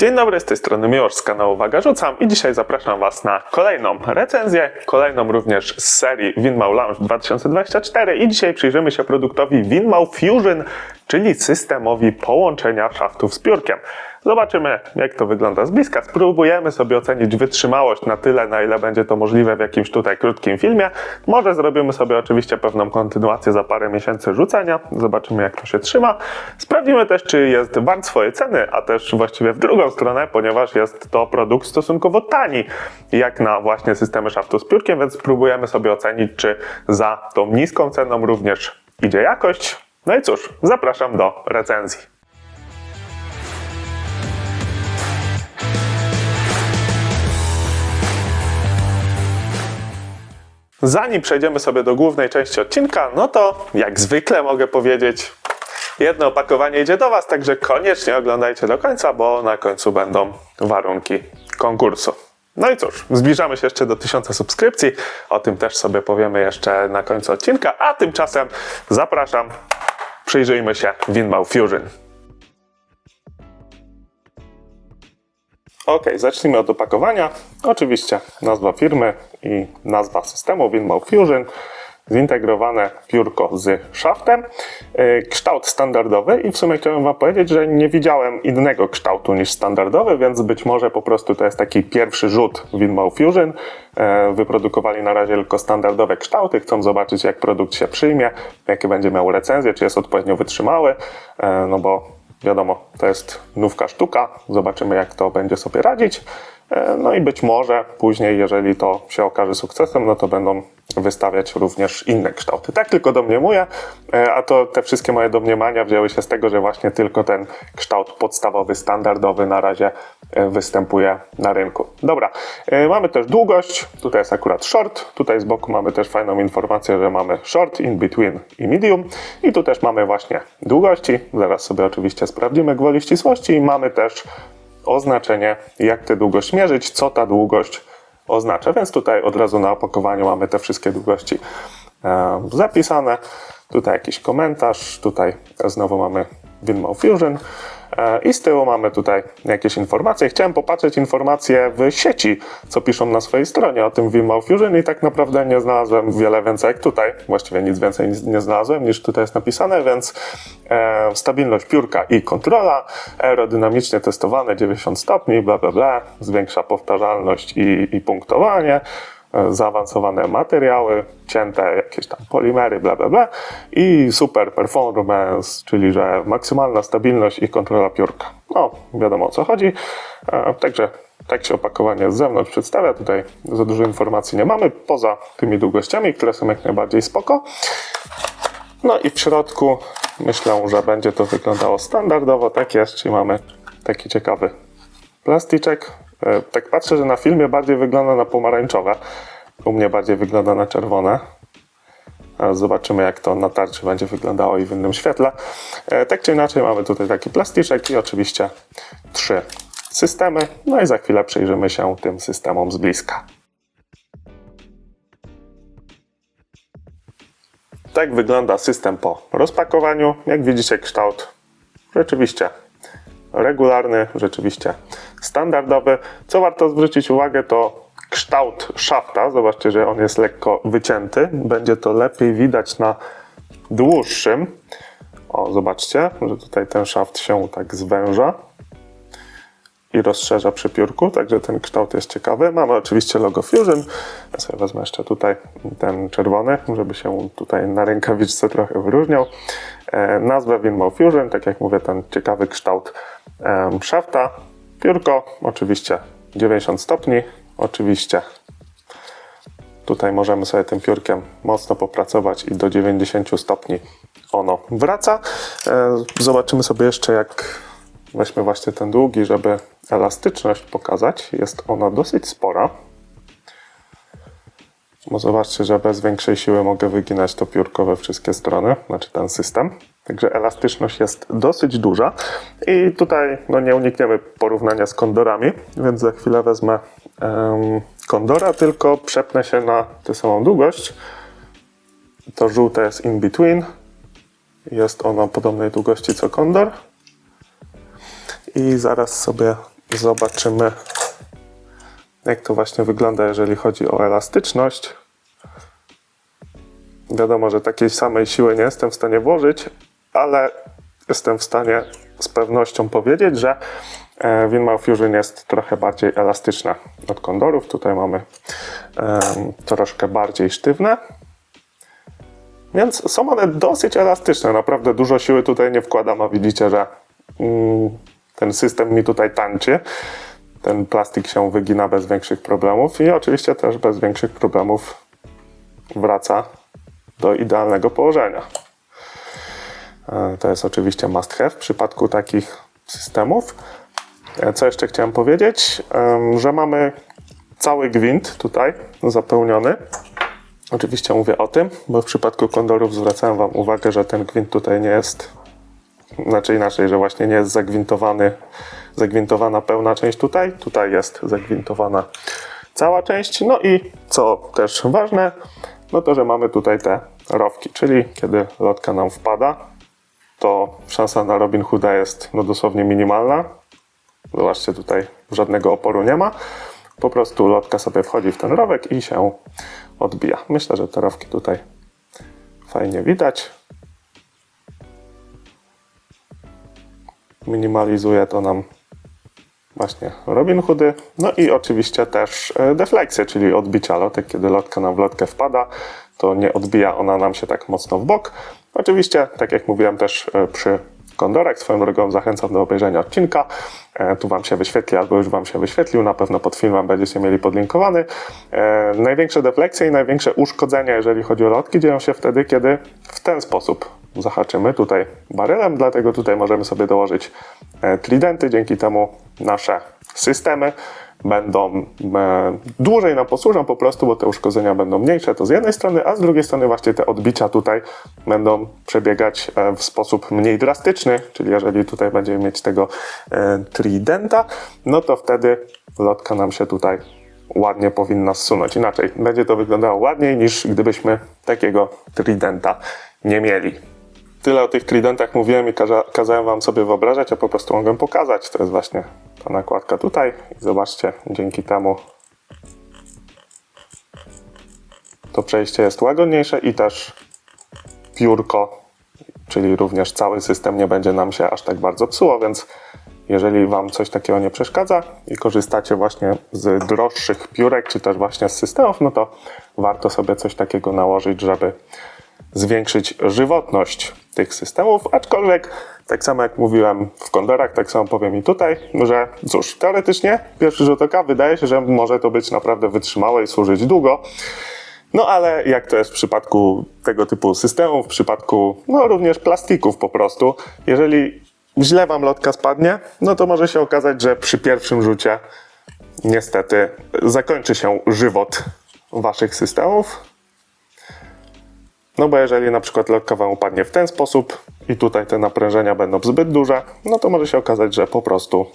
Dzień dobry, z tej strony Miłosz z kanału Waga Rzucam i dzisiaj zapraszam Was na kolejną recenzję, kolejną również z serii Winmau Launch 2024 i dzisiaj przyjrzymy się produktowi Winmau Fusion, czyli systemowi połączenia szaftów z piórkiem. Zobaczymy, jak to wygląda z bliska. Spróbujemy sobie ocenić wytrzymałość na tyle, na ile będzie to możliwe w jakimś tutaj krótkim filmie. Może zrobimy sobie oczywiście pewną kontynuację za parę miesięcy rzucenia. Zobaczymy, jak to się trzyma. Sprawdzimy też, czy jest wart swojej ceny, a też właściwie w drugą stronę, ponieważ jest to produkt stosunkowo tani, jak na właśnie systemy szaftu z piórkiem, więc spróbujemy sobie ocenić, czy za tą niską ceną również idzie jakość. No i cóż, zapraszam do recenzji. Zanim przejdziemy sobie do głównej części odcinka, no to jak zwykle mogę powiedzieć, jedno opakowanie idzie do Was, także koniecznie oglądajcie do końca, bo na końcu będą warunki konkursu. No i cóż, zbliżamy się jeszcze do 1000 subskrypcji, o tym też sobie powiemy jeszcze na końcu odcinka, a tymczasem zapraszam, przyjrzyjmy się Winmau Fusion. Ok, zacznijmy od opakowania. Oczywiście nazwa firmy i nazwa systemu Winmau Fusion. Zintegrowane piórko z szaftem. Yy, Kształt standardowy i w sumie chciałem Wam powiedzieć, że nie widziałem innego kształtu niż standardowy, więc być może po prostu to jest taki pierwszy rzut Winmau Fusion. Yy, Wyprodukowali na razie tylko standardowe kształty, chcą zobaczyć jak produkt się przyjmie, jakie będzie miał recenzję, czy jest odpowiednio wytrzymały, yy, no bo Wiadomo, to jest nówka sztuka, zobaczymy jak to będzie sobie radzić. E, No i być może później, jeżeli to się okaże sukcesem, no to będą wystawiać również inne kształty. Tak tylko domniemuję, e, a to te wszystkie moje domniemania wzięły się z tego, że właśnie tylko ten kształt podstawowy, standardowy na razie e, występuje na rynku. Dobra, mamy też długość, tutaj jest akurat short, tutaj z boku mamy też fajną informację, że mamy short, in between i medium. I tu też mamy właśnie długości, zaraz sobie oczywiście sprawdzimy gwoli ścisłości. I mamy też oznaczenie, jak tę długość mierzyć, co ta długość oznacza. Więc tutaj od razu na opakowaniu mamy te wszystkie długości e, zapisane. Tutaj jakiś komentarz, tutaj znowu mamy Winmau Fusion i z tyłu mamy tutaj jakieś informacje. Chciałem popatrzeć informacje w sieci, co piszą na swojej stronie o tym Winmau Fusion i tak naprawdę nie znalazłem wiele więcej jak tutaj. Właściwie nic więcej nie znalazłem niż tutaj jest napisane, więc e, stabilność piórka i kontrola, aerodynamicznie testowane 90 stopni, bla bla bla, zwiększa powtarzalność i, i punktowanie e, zaawansowane materiały, cięte jakieś tam polimery, bla bla bla i super performance, czyli że maksymalna stabilność i kontrola piórka. No, wiadomo o co chodzi. E, Także tak się opakowanie z zewnątrz przedstawia. Tutaj za dużo informacji nie mamy, poza tymi długościami, które są jak najbardziej spoko. No i w środku myślę, że będzie to wyglądało standardowo. Tak jest, czyli mamy taki ciekawy plasticzek. E, Tak patrzę, że na filmie bardziej wygląda na pomarańczowe. U mnie bardziej wygląda na czerwone. A Zobaczymy, jak to na tarczy będzie wyglądało i w innym świetle. E, Tak czy inaczej, mamy tutaj taki plasticzek i oczywiście trzy systemy. No i za chwilę przyjrzymy się tym systemom z bliska. Tak wygląda system po rozpakowaniu. Jak widzicie, kształt rzeczywiście regularny, rzeczywiście standardowy. Co warto zwrócić uwagę, to kształt szafta. Zobaczcie, że on jest lekko wycięty. Będzie to lepiej widać na dłuższym. O, zobaczcie, że tutaj ten szaft się tak zwęża i rozszerza przy piórku, także ten kształt jest ciekawy. Mamy oczywiście logo Fusion. Ja sobie wezmę jeszcze tutaj ten czerwony, żeby się tutaj na rękawiczce trochę wyróżniał. E, nazwę Winmau Fusion, tak jak mówię, ten ciekawy kształt em, szafta. Piórko, oczywiście 90 stopni, oczywiście Tutaj możemy sobie tym piórkiem mocno popracować i do 90 stopni ono wraca. E, Zobaczymy sobie jeszcze, jak weźmy właśnie ten długi, żeby elastyczność pokazać. Jest ona dosyć spora. Bo zobaczcie, że bez większej siły mogę wyginać to piórko we wszystkie strony, znaczy ten system. Także elastyczność jest dosyć duża. I tutaj no, nie unikniemy porównania z kondorami, więc za chwilę wezmę em, kondora, tylko przepnę się na tę samą długość. To żółte jest in between. Jest ono podobnej długości co kondor. I zaraz sobie zobaczymy, jak to właśnie wygląda, jeżeli chodzi o elastyczność. Wiadomo, że takiej samej siły nie jestem w stanie włożyć, ale jestem w stanie z pewnością powiedzieć, że e, Winmau Fusion jest trochę bardziej elastyczna od kondorów. Tutaj mamy em, troszkę bardziej sztywne. Więc są one dosyć elastyczne. Naprawdę dużo siły tutaj nie wkładam, a widzicie, że mm, ten system mi tutaj tańczy. Ten plastik się wygina bez większych problemów i oczywiście też bez większych problemów wraca do idealnego położenia. E, To jest oczywiście must have w przypadku takich systemów. E, Co jeszcze chciałem powiedzieć? Że mamy cały gwint tutaj zapełniony. Oczywiście mówię o tym, bo w przypadku kondorów zwracałem Wam uwagę, że ten gwint tutaj nie jest, znaczy inaczej, że właśnie nie jest zagwintowany, zagwintowana pełna część tutaj. Tutaj jest zagwintowana cała część. No i co też ważne, no to, że mamy tutaj te rowki, czyli kiedy lotka nam wpada, to szansa na Robin Hooda jest no dosłownie minimalna. Zobaczcie, tutaj żadnego oporu nie ma. Po prostu lotka sobie wchodzi w ten rowek i się odbija. Myślę, że te rowki tutaj fajnie widać. Minimalizuje to nam właśnie Robin Hoody. No i oczywiście też e, defleksję, czyli odbicia lotek. Kiedy lotka nam w lotkę wpada, to nie odbija ona nam się tak mocno w bok. Oczywiście, tak jak mówiłem też e, przy kondorach, swoją drogą zachęcam do obejrzenia odcinka. E, Tu Wam się wyświetli, albo już Wam się wyświetlił, na pewno pod filmem będziecie mieli podlinkowany. Największe defleksje i największe uszkodzenia, jeżeli chodzi o lotki, dzieją się wtedy, kiedy w ten sposób zahaczymy tutaj barylem, dlatego tutaj możemy sobie dołożyć e, tridenty, dzięki temu nasze systemy będą e, dłużej nam posłużą po prostu, bo te uszkodzenia będą mniejsze, to z jednej strony, a z drugiej strony właśnie te odbicia tutaj będą przebiegać e, w sposób mniej drastyczny, czyli jeżeli tutaj będziemy mieć tego tridenta, no to wtedy lotka nam się tutaj ładnie powinna zsunąć. Inaczej, będzie to wyglądało ładniej niż gdybyśmy takiego tridenta nie mieli. Tyle o tych tridentach mówiłem i kaza kazałem wam sobie wyobrażać, a po prostu mogłem pokazać. To jest właśnie ta nakładka tutaj. I zobaczcie, dzięki temu to przejście jest łagodniejsze i też piórko, czyli również cały system nie będzie nam się aż tak bardzo psuło, więc jeżeli Wam coś takiego nie przeszkadza i korzystacie właśnie z droższych piórek, czy też właśnie z systemów, no to warto sobie coś takiego nałożyć, żeby zwiększyć żywotność tych systemów, aczkolwiek tak samo jak mówiłem w kondorach, tak samo powiem i tutaj, że cóż, teoretycznie pierwszy rzut oka wydaje się, że może to być naprawdę wytrzymałe i służyć długo, no ale jak to jest w przypadku tego typu systemów, w przypadku no również plastików po prostu, jeżeli źle wam lotka spadnie, no to może się okazać, że przy pierwszym rzucie niestety zakończy się żywot waszych systemów. No bo jeżeli na przykład lotka wam upadnie w ten sposób i tutaj te naprężenia będą zbyt duże, no to może się okazać, że po prostu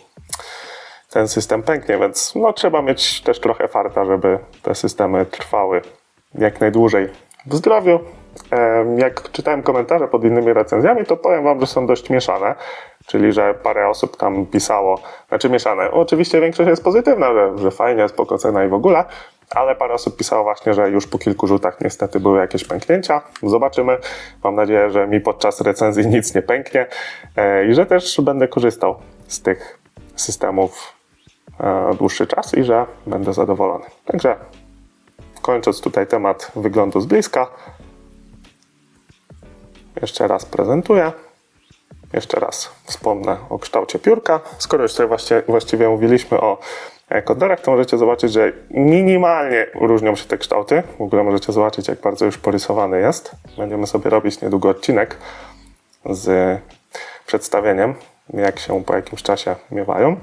ten system pęknie, więc no, trzeba mieć też trochę farta, żeby te systemy trwały jak najdłużej w zdrowiu. Jak czytałem komentarze pod innymi recenzjami, to powiem Wam, że są dość mieszane, czyli że parę osób tam pisało, znaczy mieszane. Oczywiście większość jest pozytywna, że, że fajnie, spoko cena i w ogóle, ale parę osób pisało właśnie, że już po kilku rzutach niestety były jakieś pęknięcia. Zobaczymy. Mam nadzieję, że mi podczas recenzji nic nie pęknie e, i że też będę korzystał z tych systemów e, dłuższy czas i że będę zadowolony. Także kończąc tutaj temat wyglądu z bliska, jeszcze raz prezentuję. Jeszcze raz wspomnę o kształcie piórka. Skoro już tutaj właściwie mówiliśmy o kondorach, to możecie zobaczyć, że minimalnie różnią się te kształty. W ogóle możecie zobaczyć, jak bardzo już porysowany jest. Będziemy sobie robić niedługo odcinek z przedstawieniem, jak się po jakimś czasie miewają.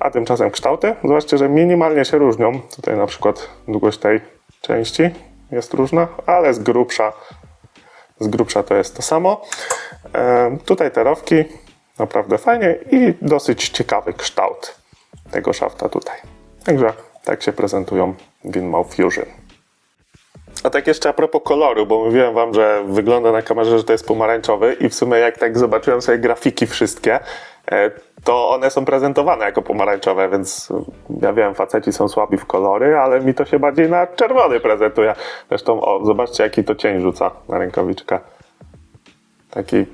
A tymczasem kształty, zobaczcie, że minimalnie się różnią. Tutaj na przykład długość tej części jest różna, ale z grubsza, z grubsza to jest to samo. E, tutaj te rowki, naprawdę fajnie i dosyć ciekawy kształt tego szafta tutaj. Także tak się prezentują Winmau Fusion. A tak jeszcze a propos koloru, bo mówiłem wam, że wygląda na kamerze, że to jest pomarańczowy i w sumie jak tak zobaczyłem sobie grafiki wszystkie, e, to one są prezentowane jako pomarańczowe, więc ja wiem, faceci są słabi w kolory, ale mi to się bardziej na czerwony prezentuje. Zresztą, o, zobaczcie jaki to cień rzuca na rękawiczkę. Taki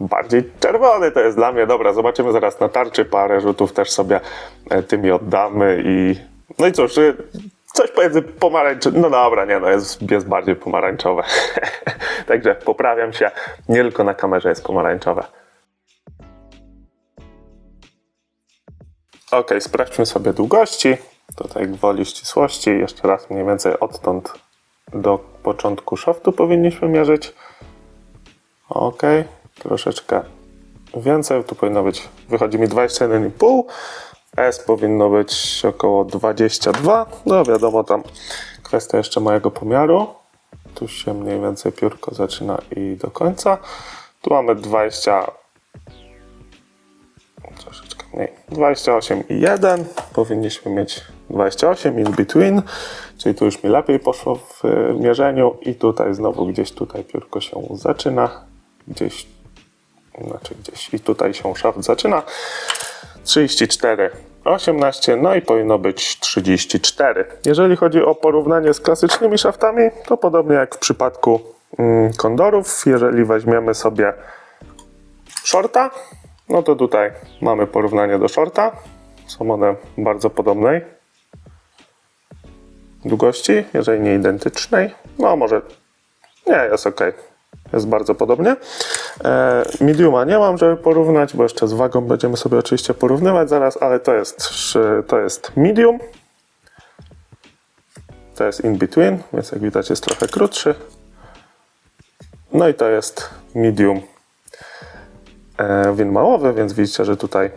bardziej czerwony to jest dla mnie. Dobra, zobaczymy zaraz na tarczy. Parę rzutów też sobie e, tymi oddamy i... No i cóż, y, coś pomiędzy pomarańczowym... No dobra, nie no, jest, jest bardziej pomarańczowe. Także poprawiam się. Nie tylko na kamerze jest pomarańczowe. Ok, sprawdźmy sobie długości. Tutaj gwoli ścisłości. Jeszcze raz mniej więcej odtąd do początku szaftu powinniśmy mierzyć. Ok, troszeczkę więcej. Tu powinno być, wychodzi mi 21,5. S powinno być około 22. No wiadomo, tam kwestia jeszcze mojego pomiaru. Tu się mniej więcej piórko zaczyna i do końca. Tu mamy 20, troszeczkę mniej, 28,1. Powinniśmy mieć 28 in between, czyli tu już mi lepiej poszło w mierzeniu i tutaj znowu gdzieś tutaj piórko się zaczyna, gdzieś, znaczy gdzieś i tutaj się szaft zaczyna. 34, 18, no i powinno być 34. Jeżeli chodzi o porównanie z klasycznymi szaftami, to podobnie jak w przypadku mm, kondorów, jeżeli weźmiemy sobie shorta, no to tutaj mamy porównanie do shorta. Są one bardzo podobnej długości, jeżeli nie identycznej. No może nie, jest ok. Jest bardzo podobnie. E, mediuma nie mam, żeby porównać, bo jeszcze z wagą będziemy sobie oczywiście porównywać zaraz, ale to jest, to jest medium. To jest in between, więc jak widać jest trochę krótszy. No i to jest medium e, win małowy, więc widzicie, że tutaj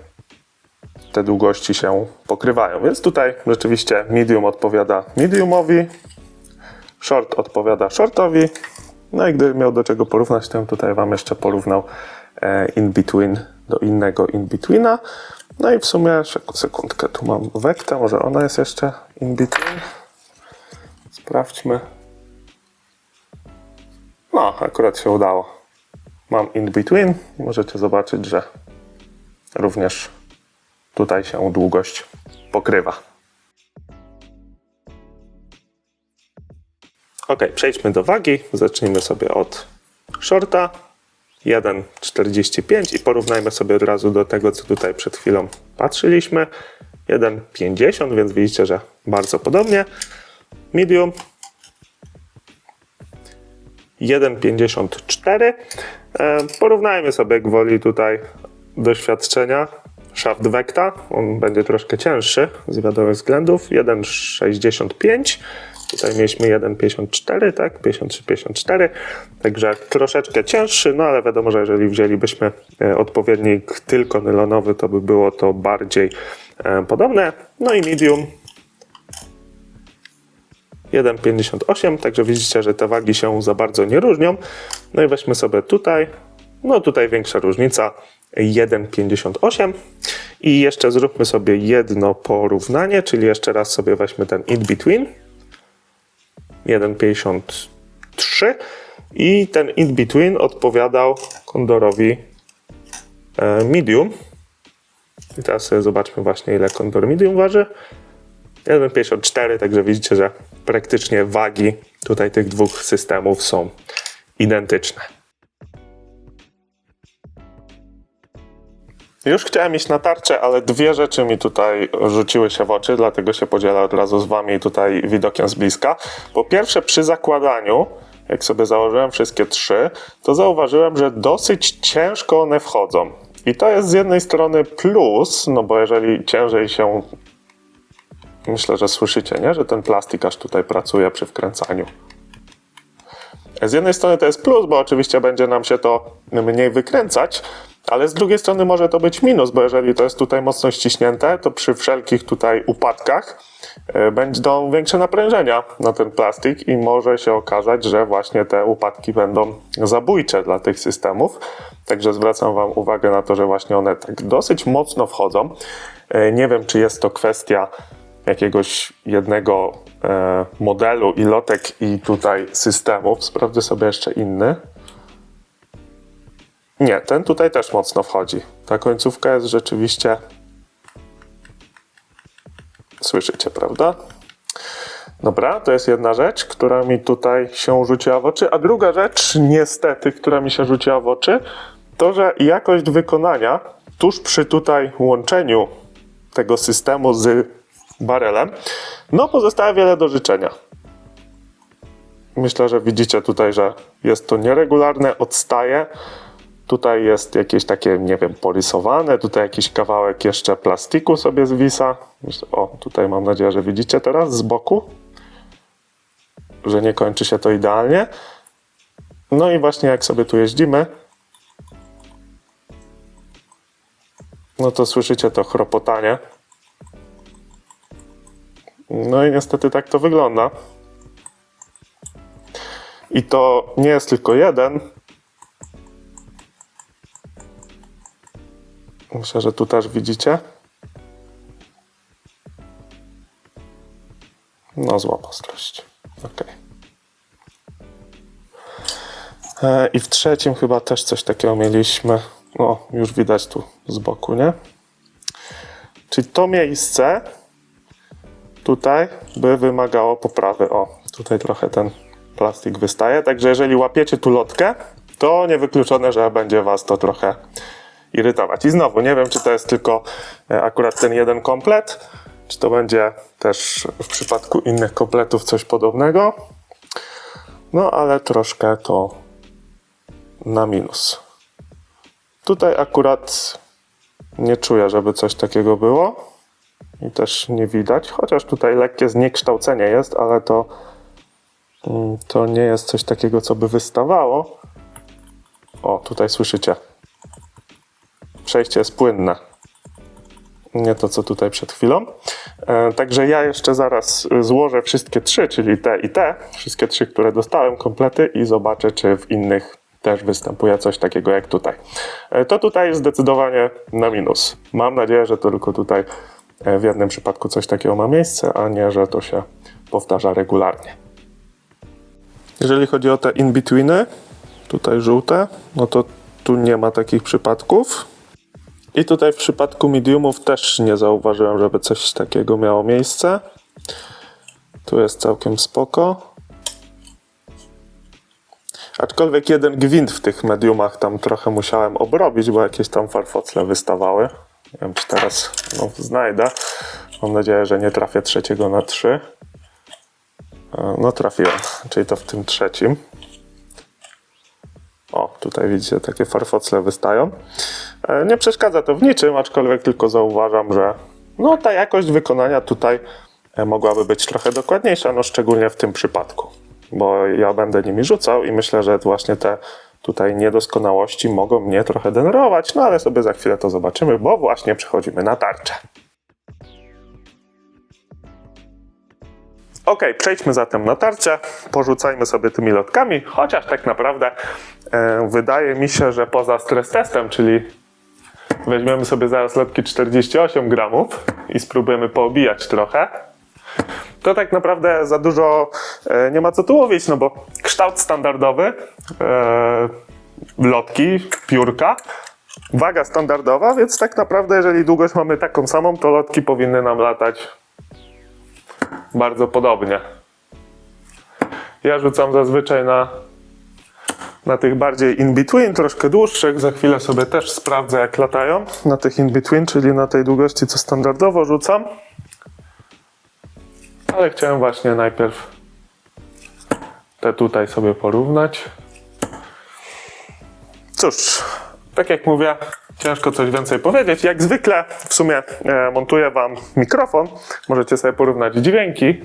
te długości się pokrywają. Więc tutaj rzeczywiście medium odpowiada mediumowi, short odpowiada shortowi. No i gdybym miał do czego porównać, to bym tutaj Wam jeszcze porównał e, in between do innego in betweena. No i w sumie, sekundkę, tu mam wektę, może ona jest jeszcze in between. Sprawdźmy. No, akurat się udało. Mam in between i możecie zobaczyć, że również tutaj się długość pokrywa. Ok, przejdźmy do wagi. Zacznijmy sobie od shorta 1,45 i porównajmy sobie od razu do tego, co tutaj przed chwilą patrzyliśmy. 1,50, więc widzicie, że bardzo podobnie. Medium 1,54. E, Porównajmy sobie gwoli tutaj doświadczenia. Shaft Vecta, on będzie troszkę cięższy z wiadomych względów. 1,65. Tutaj mieliśmy 1,54, tak? 53,54. Także troszeczkę cięższy, no ale wiadomo, że jeżeli wzięlibyśmy e, odpowiednik tylko nylonowy, to by było to bardziej e, podobne. No i medium 1,58, także widzicie, że te wagi się za bardzo nie różnią. No i weźmy sobie tutaj, no tutaj większa różnica, 1,58 i jeszcze zróbmy sobie jedno porównanie, czyli jeszcze raz sobie weźmy ten in between, 1,53 i ten in between odpowiadał kondorowi e, medium. I teraz sobie zobaczmy właśnie ile kondor medium waży. 1,54, także widzicie, że praktycznie wagi tutaj tych dwóch systemów są identyczne. Już chciałem iść na tarczę, ale dwie rzeczy mi tutaj rzuciły się w oczy, dlatego się podzielę od razu z Wami tutaj widokiem z bliska. Po pierwsze, przy zakładaniu, jak sobie założyłem wszystkie trzy, to zauważyłem, że dosyć ciężko one wchodzą. I to jest z jednej strony plus, no bo jeżeli ciężej się Myślę, że słyszycie, nie? że ten plastik aż tutaj pracuje przy wkręcaniu. Z jednej strony to jest plus, bo oczywiście będzie nam się to mniej wykręcać, ale z drugiej strony może to być minus, bo jeżeli to jest tutaj mocno ściśnięte, to przy wszelkich tutaj upadkach e, będą większe naprężenia na ten plastik i może się okazać, że właśnie te upadki będą zabójcze dla tych systemów. Także zwracam Wam uwagę na to, że właśnie one tak dosyć mocno wchodzą. E, Nie wiem, czy jest to kwestia jakiegoś jednego e, modelu i lotek i tutaj systemów. Sprawdzę sobie jeszcze inny. Nie, ten tutaj też mocno wchodzi. Ta końcówka jest rzeczywiście. Słyszycie, prawda? Dobra, to jest jedna rzecz, która mi tutaj się rzuciła w oczy. A druga rzecz, niestety, która mi się rzuciła w oczy, to że jakość wykonania tuż przy tutaj łączeniu tego systemu z barelem, no pozostawia wiele do życzenia. Myślę, że widzicie tutaj, że jest to nieregularne, odstaje. Tutaj jest jakieś takie, nie wiem, porysowane, tutaj jakiś kawałek jeszcze plastiku sobie zwisa. O, tutaj mam nadzieję, że widzicie teraz z boku, że nie kończy się to idealnie. No i właśnie jak sobie tu jeździmy, no to słyszycie to chropotanie. No i niestety tak to wygląda. I to nie jest tylko jeden. Myślę, że tu też widzicie. No, zła ostrość. Ok. E, I w trzecim chyba też coś takiego mieliśmy. No, już widać tu z boku, nie? Czyli to miejsce tutaj by wymagało poprawy. O, tutaj trochę ten plastik wystaje. Także jeżeli łapiecie tu lotkę, to niewykluczone, że będzie Was to trochę irytować. I znowu, nie wiem, czy to jest tylko e, akurat ten jeden komplet, czy to będzie też w przypadku innych kompletów coś podobnego. No, ale troszkę to na minus. Tutaj akurat nie czuję, żeby coś takiego było. I też nie widać, chociaż tutaj lekkie zniekształcenie jest, ale to, mm, to nie jest coś takiego, co by wystawało. O, tutaj słyszycie. Przejście jest płynne. Nie to, co tutaj przed chwilą. E, także ja jeszcze zaraz złożę wszystkie trzy, czyli te i te, wszystkie trzy, które dostałem, komplety i zobaczę, czy w innych też występuje coś takiego jak tutaj. E, To tutaj jest zdecydowanie na minus. Mam nadzieję, że to tylko tutaj e, w jednym przypadku coś takiego ma miejsce, a nie, że to się powtarza regularnie. Jeżeli chodzi o te in-betweeny, tutaj żółte, no to tu nie ma takich przypadków. I tutaj w przypadku mediumów też nie zauważyłem, żeby coś takiego miało miejsce. Tu jest całkiem spoko. Aczkolwiek jeden gwint w tych mediumach tam trochę musiałem obrobić, bo jakieś tam farfocle wystawały. Nie wiem, czy teraz no, znajdę. Mam nadzieję, że nie trafię trzeciego na trzy. E, No trafiłem, czyli to w tym trzecim. O, tutaj widzicie, takie farfocle wystają. E, Nie przeszkadza to w niczym, aczkolwiek tylko zauważam, że no, ta jakość wykonania tutaj e, mogłaby być trochę dokładniejsza, no szczególnie w tym przypadku, bo ja będę nimi rzucał i myślę, że właśnie te tutaj niedoskonałości mogą mnie trochę denerwować, no ale sobie za chwilę to zobaczymy, bo właśnie przechodzimy na tarczę. Ok, przejdźmy zatem na tarczę, porzucajmy sobie tymi lotkami, chociaż tak naprawdę e, wydaje mi się, że poza stres testem, czyli weźmiemy sobie zaraz lotki 48 gramów i spróbujemy poobijać trochę, to tak naprawdę za dużo e, nie ma co tu łowić, no bo kształt standardowy e, lotki, piórka, waga standardowa, więc tak naprawdę jeżeli długość mamy taką samą, to lotki powinny nam latać bardzo podobnie. Ja rzucam zazwyczaj na, na tych bardziej in-between, troszkę dłuższych. Za chwilę sobie też sprawdzę, jak latają na tych in-between, czyli na tej długości, co standardowo rzucam. Ale chciałem właśnie najpierw te tutaj sobie porównać. Cóż, tak jak mówię, ciężko coś więcej powiedzieć. Jak zwykle w sumie e, montuję Wam mikrofon. Możecie sobie porównać dźwięki.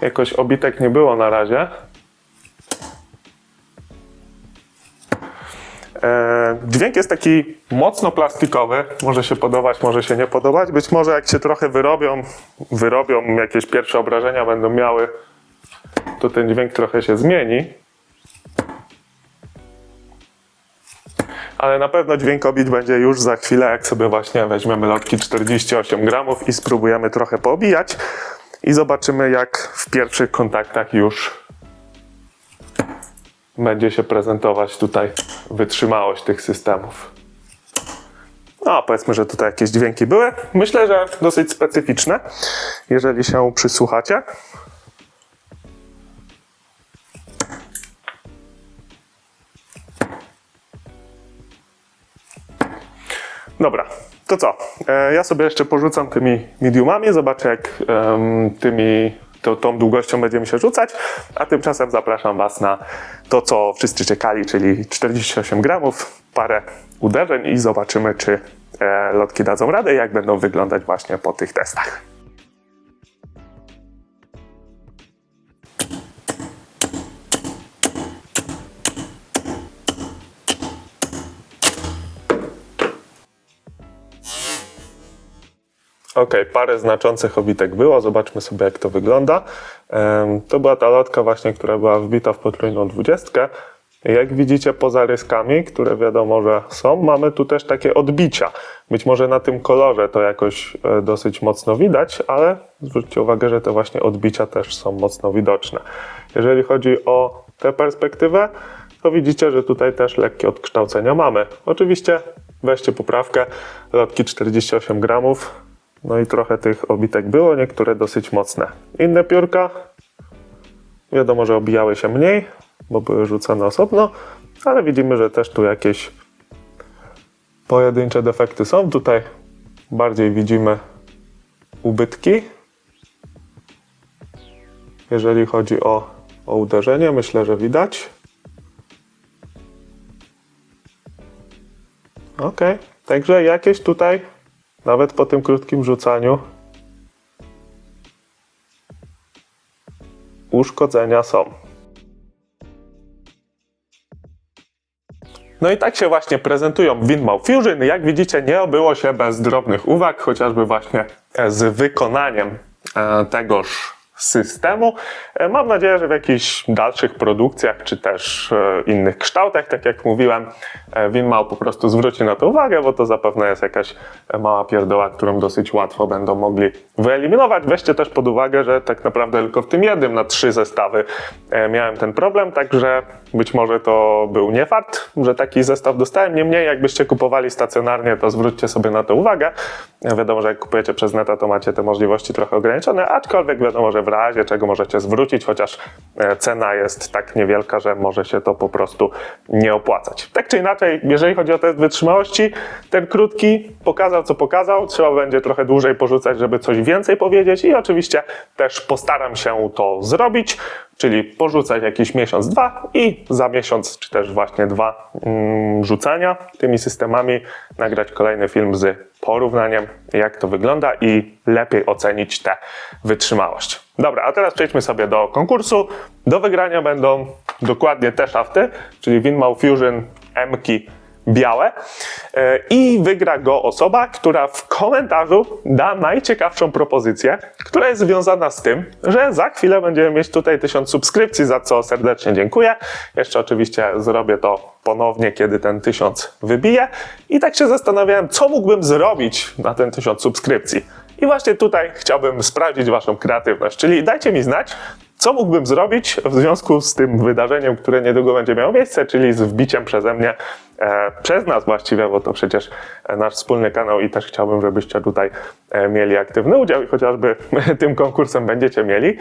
Jakoś obitek nie było na razie. E, Dźwięk jest taki mocno plastikowy, może się podobać, może się nie podobać. Być może jak się trochę wyrobią, wyrobią jakieś pierwsze obrażenia będą miały, to ten dźwięk trochę się zmieni. Ale na pewno dźwiękobić będzie już za chwilę, jak sobie właśnie weźmiemy lotki 48 gramów i spróbujemy trochę poobijać i zobaczymy, jak w pierwszych kontaktach już będzie się prezentować tutaj wytrzymałość tych systemów. No, powiedzmy, że tutaj jakieś dźwięki były. Myślę, że dosyć specyficzne, jeżeli się przysłuchacie. Dobra, to co? E, Ja sobie jeszcze porzucam tymi mediumami, zobaczę jak tymi, to, tą długością będziemy się rzucać, a tymczasem zapraszam Was na to, co wszyscy czekali, czyli 48 gramów, parę uderzeń i zobaczymy, czy e, lotki dadzą radę i jak będą wyglądać właśnie po tych testach. Ok, parę znaczących obitek było. Zobaczmy sobie, jak to wygląda. To była ta lotka właśnie, która była wbita w potrójną dwudziestkę. Jak widzicie poza ryskami, które wiadomo, że są, mamy tu też takie odbicia. Być może na tym kolorze to jakoś e, dosyć mocno widać, ale zwróćcie uwagę, że te właśnie odbicia też są mocno widoczne. Jeżeli chodzi o tę perspektywę, to widzicie, że tutaj też lekkie odkształcenia mamy. Oczywiście weźcie poprawkę, lotki 48 gramów, no i trochę tych obitek było, niektóre dosyć mocne. Inne piórka, wiadomo, że obijały się mniej, bo były rzucane osobno, ale widzimy, że też tu jakieś pojedyncze defekty są. Tutaj bardziej widzimy ubytki. Jeżeli chodzi o, o uderzenie, myślę, że widać. Ok, także jakieś tutaj nawet po tym krótkim rzucaniu uszkodzenia są. No i tak się właśnie prezentują Winmau Fusion. Jak widzicie, nie obyło się bez drobnych uwag, chociażby właśnie z wykonaniem e, tegoż systemu. E, Mam nadzieję, że w jakichś dalszych produkcjach, czy też e, innych kształtach, tak jak mówiłem, e, Winmau po prostu zwróci na to uwagę, bo to zapewne jest jakaś mała pierdoła, którą dosyć łatwo będą mogli wyeliminować. Weźcie też pod uwagę, że tak naprawdę tylko w tym jednym na trzy zestawy miałem ten problem, także być może to był nie fart, że taki zestaw dostałem. Niemniej, jakbyście kupowali stacjonarnie, to zwróćcie sobie na to uwagę. Wiadomo, że jak kupujecie przez neta, to macie te możliwości trochę ograniczone, aczkolwiek wiadomo, że w razie czego możecie zwrócić, chociaż e, cena jest tak niewielka, że może się to po prostu nie opłacać. Tak czy inaczej, jeżeli chodzi o test wytrzymałości, ten krótki pokazał, co pokazał. Trzeba będzie trochę dłużej porzucać, żeby coś więcej powiedzieć i oczywiście też postaram się to zrobić, czyli porzucać jakiś miesiąc, dwa i za miesiąc, czy też właśnie dwa mm, rzucania tymi systemami, nagrać kolejny film z porównaniem, jak to wygląda i lepiej ocenić tę wytrzymałość. Dobra, a teraz przejdźmy sobie do konkursu. Do wygrania będą dokładnie te szafty, czyli Winmau Fusion M-ki białe E, i wygra go osoba, która w komentarzu da najciekawszą propozycję, która jest związana z tym, że za chwilę będziemy mieć tutaj 1000 subskrypcji, za co serdecznie dziękuję. Jeszcze oczywiście zrobię to ponownie, kiedy ten 1000 wybije i tak się zastanawiałem, co mógłbym zrobić na ten 1000 subskrypcji. I właśnie tutaj chciałbym sprawdzić Waszą kreatywność, czyli dajcie mi znać, co mógłbym zrobić w związku z tym wydarzeniem, które niedługo będzie miało miejsce, czyli z wbiciem przeze mnie, przez nas właściwie, bo to przecież e, nasz wspólny kanał i też chciałbym, żebyście tutaj e, mieli aktywny udział i chociażby tym konkursem będziecie mieli.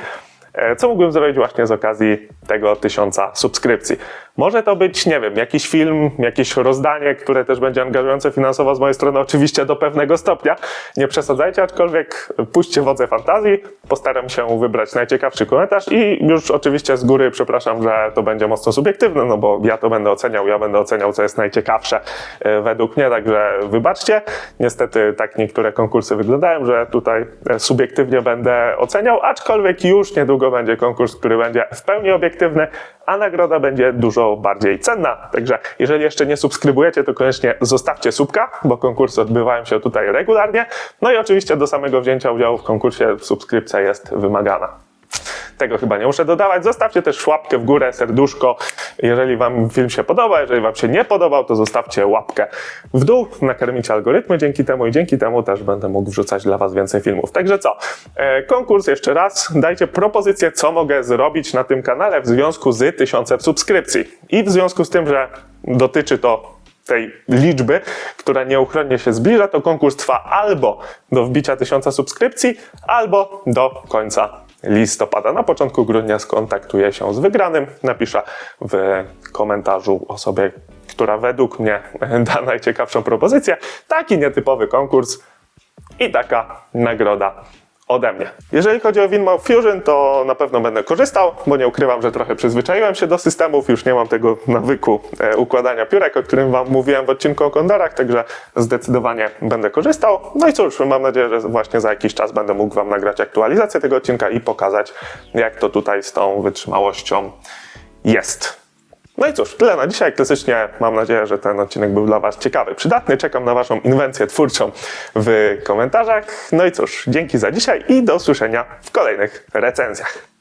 E, Co mógłbym zrobić właśnie z okazji tego tysiąca subskrypcji? Może to być, nie wiem, jakiś film, jakieś rozdanie, które też będzie angażujące finansowo z mojej strony, oczywiście do pewnego stopnia. Nie przesadzajcie, aczkolwiek puśćcie wodze fantazji. Postaram się wybrać najciekawszy komentarz i już oczywiście z góry przepraszam, że to będzie mocno subiektywne, no bo ja to będę oceniał, ja będę oceniał, co jest najciekawsze e, według mnie, także wybaczcie. Niestety tak niektóre konkursy wyglądają, że tutaj e, subiektywnie będę oceniał, aczkolwiek już niedługo będzie konkurs, który będzie w pełni obiektywny, a nagroda będzie dużo bardziej cenna. Także jeżeli jeszcze nie subskrybujecie, to koniecznie zostawcie subka, bo konkursy odbywają się tutaj regularnie. No i oczywiście do samego wzięcia udziału w konkursie subskrypcja jest wymagana. Tego chyba nie muszę dodawać. Zostawcie też łapkę w górę, serduszko, jeżeli Wam film się podoba. Jeżeli Wam się nie podobał, to zostawcie łapkę w dół. Nakarmicie algorytmy dzięki temu i dzięki temu też będę mógł wrzucać dla Was więcej filmów. Także co? E, konkurs jeszcze raz. Dajcie propozycję, co mogę zrobić na tym kanale w związku z tysiącem subskrypcji. I w związku z tym, że dotyczy to tej liczby, która nieuchronnie się zbliża, to konkurs trwa albo do wbicia tysiąca subskrypcji, albo do końca listopada. Na początku grudnia skontaktuję się z wygranym, napiszę w komentarzu osobie, która według mnie da najciekawszą propozycję. Taki nietypowy konkurs i taka nagroda ode mnie. Jeżeli chodzi o Winmouth Fusion, to na pewno będę korzystał, bo nie ukrywam, że trochę przyzwyczaiłem się do systemów, już nie mam tego nawyku e, układania piórek, o którym Wam mówiłem w odcinku o kondorach, także zdecydowanie będę korzystał. No i cóż, mam nadzieję, że właśnie za jakiś czas będę mógł Wam nagrać aktualizację tego odcinka i pokazać, jak to tutaj z tą wytrzymałością jest. No i cóż, tyle na dzisiaj. Klasycznie mam nadzieję, że ten odcinek był dla Was ciekawy, przydatny. Czekam na Waszą inwencję twórczą w komentarzach. No i cóż, dzięki za dzisiaj i do usłyszenia w kolejnych recenzjach.